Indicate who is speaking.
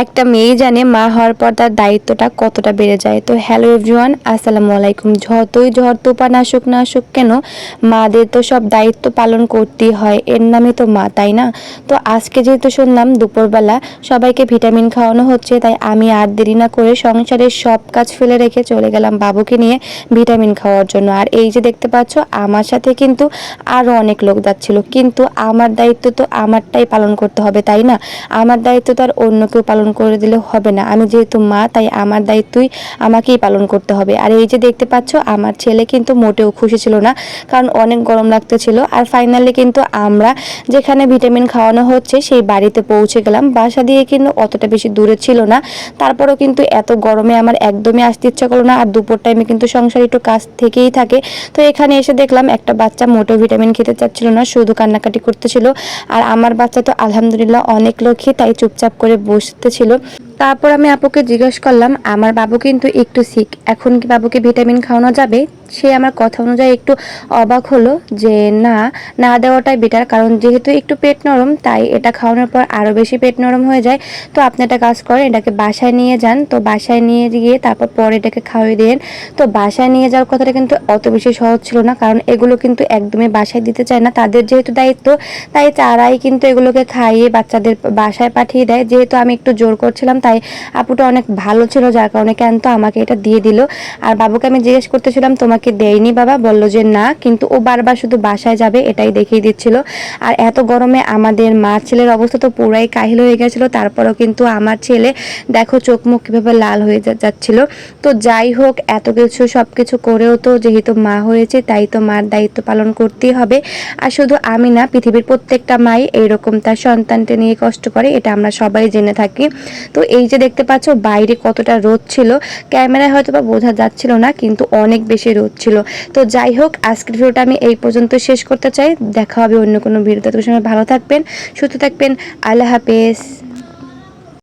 Speaker 1: একটা মেয়ে জানে মা হওয়ার পর তার দায়িত্বটা কতটা বেড়ে যায়। তো হ্যালো এভরিওয়ান আসসালামু আলাইকুম। যতই ঝড় তুফান আসুক না আসুক কেন, মাদের তো সব দায়িত্ব পালন করতেই হয়। এর নামে তো মা, তাই না? তো আজকে যেহেতু শুনলাম দুপুরবেলা সবাইকে ভিটামিন খাওয়ানো হচ্ছে, তাই আমি আর দেরি না করে সংসারের সব কাজ ফেলে রেখে চলে গেলাম বাবুকে নিয়ে ভিটামিন খাওয়ার জন্য। আর এই যে দেখতে পাচ্ছ, আমার সাথে কিন্তু আরও অনেক লোক যাচ্ছিল। কিন্তু আমার দায়িত্ব তো আমারটাই পালন করতে হবে, তাই না? আমার দায়িত্ব তো আর অন্য কেউ পালন করে দিলে হবে না। আমি যেহেতু মা, তাই আমার দায়িত্বই আমাকেই পালন করতে হবে। আর এই যে দেখতে পাচ্ছ, আমার ছেলে কিন্তু মোটেও খুশি ছিল না, কারণ অনেক গরম লাগতেছিল। আর ফাইনালি কিন্তু আমরা যেখানে ভিটামিন খাওয়ানো হচ্ছে, সেই বাড়িতে পৌঁছে গেলাম। বাসা দিয়ে কিন্তু অতটা বেশি দূরে ছিল না। তারপরেও কিন্তু এত গরমে আমার একদমই আসতে ইচ্ছা করল না। আর দুপুর টাইমে কিন্তু সংসার একটু কাজ থেকেই থাকে। তো এখানে এসে দেখলাম, একটা বাচ্চা মোটেও ভিটামিন খেতে চাচ্ছিল না, শুধু কান্নাকাটি করতেছিল। আর আমার বাচ্চা তো আলহামদুলিল্লাহ অনেক লক্ষ্মী, তাই চুপচাপ করে বসতেছিল তারপর আমি আপুকে জিজ্ঞেস করলাম, আমার বাবু কিন্তু একটু সিক এখন কি বাবুকে ভিটামিন খাওয়ানো যাবে? সে আমার কথা অনুযায়ী একটু অবাক হলো যে, না না দেওয়াটাই বেটার কারণ যেহেতু একটু পেট নরম, তাই এটা খাওয়ানোর পর আরও বেশি পেট নরম হয়ে যায়। তো আপনি একটা কাজ করেন, এটাকে বাসায় নিয়ে যান। তো বাসায় নিয়ে গিয়ে তারপর পরে এটাকে খাওয়িয়ে দেন। তো বাসায় নিয়ে যাওয়ার কথাটা কিন্তু অত বেশি সহজ ছিল না, কারণ এগুলো কিন্তু একদমই বাসায় দিতে চায় না। তাদের যেহেতু দায়িত্ব, তাই তারাই কিন্তু এগুলোকে খাইয়ে বাচ্চাদের বাসায় পাঠিয়ে দেয়। যেহেতু আমি একটু জোর করছিলাম, তাই আপুটা অনেক ভালো ছিল, যার কারণে কেন তো আমাকে এটা দিয়ে দিল। আর বাবুকে আমি জিজ্ঞেস করতেছিলাম, তোমাকে দেয়নি বাবা? বলল যে, না। কিন্তু ও বারবার শুধু বাসায় যাবে, এটাই দেখিয়ে দিচ্ছিল। আর এত গরমে আমাদের মা ছেলের অবস্থা তো পুরাই কাহিল হয়ে গেছিল, তারপরেও কিন্তু আমার ছেলে, দেখো চোখ মুখ কীভাবে লাল হয়ে যাচ্ছিল। তো যাই হোক, এত কিছু সব কিছু করেও তো যেহেতু মা হয়েছে, তাই তো মার দায়িত্ব পালন করতেই হবে। আর শুধু আমি না, পৃথিবীর প্রত্যেকটা মাই এইরকম তার সন্তানকে নিয়ে কষ্ট করে, এটা আমরা সবাই জেনে থাকি। তো এই যে দেখতে পাচ্ছ, বাইরে কতটা রোদ ছিল, ক্যামেরায় হয়তো বা বোঝা যাচ্ছিল না, কিন্তু অনেক বেশি রোদ ছিল। তো যাই হোক, আজকের ভিডিওটা আমি এই পর্যন্ত শেষ করতে চাই। দেখা হবে অন্য কোনো ভিডিওতে তো সময় ভালো থাকবেন, সুস্থ থাকবেন। আল্লাহ হাফেজ।